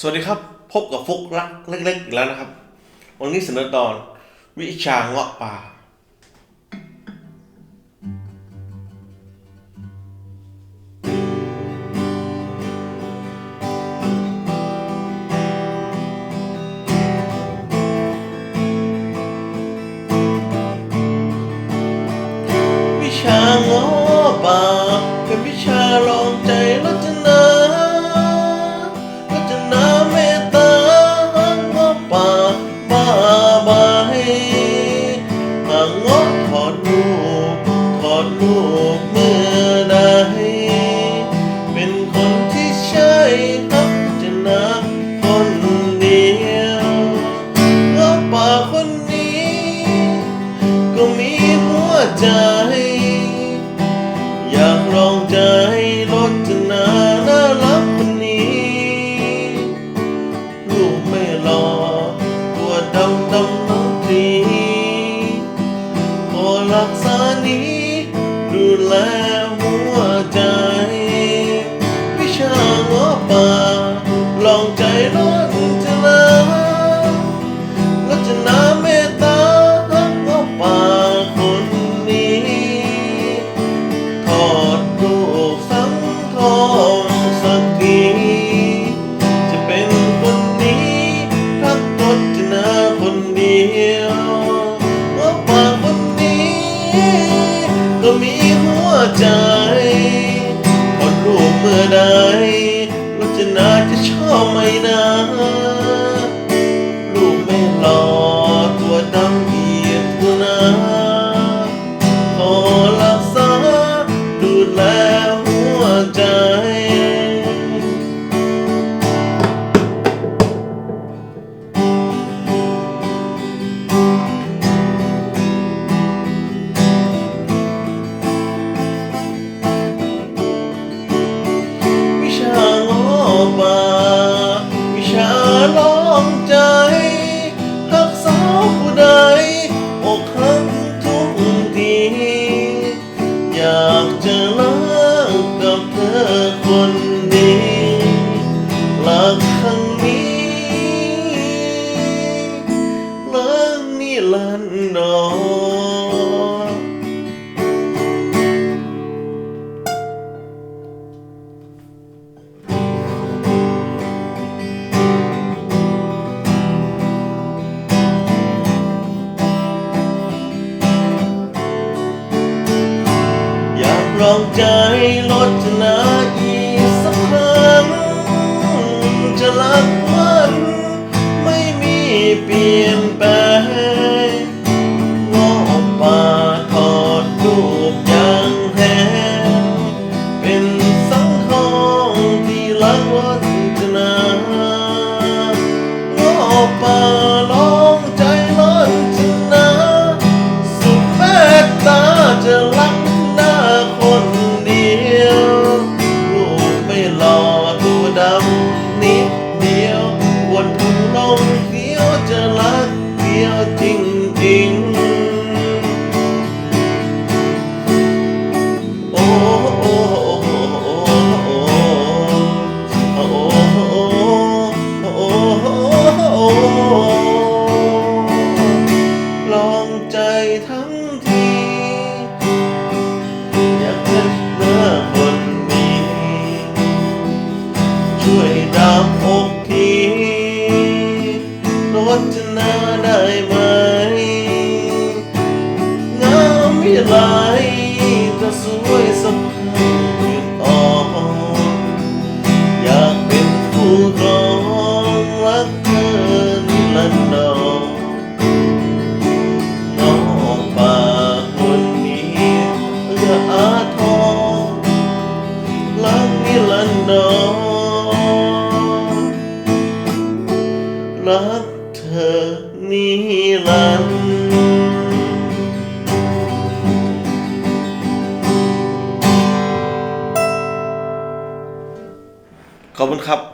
สวัสดีครับ พบกับฟุกรักเล็กๆอีกแล้วนะครับ วันนี้เสนอตอน วิชาเงาะป่า วิชาเงาะป่าเป็นวิชาลองใจและจะ ก็มีหัวใจพอรู้เมื่อใดรจะน่าจะชอบไม่นะรู้ไม่หลอตัวดำเหียดตัวนาขอรักษาดูแลหัวใจ 这 ดียวจริงจริงโอ้โอ้โอ้โอ้โอ้โอ้โอ้ลองใจทั้งที สักนิดอ่อนอยากเป็นคู่ครองรักเกินลันดององป่าคนนี้เอื้ออาทรรักนิลันดอง ครับ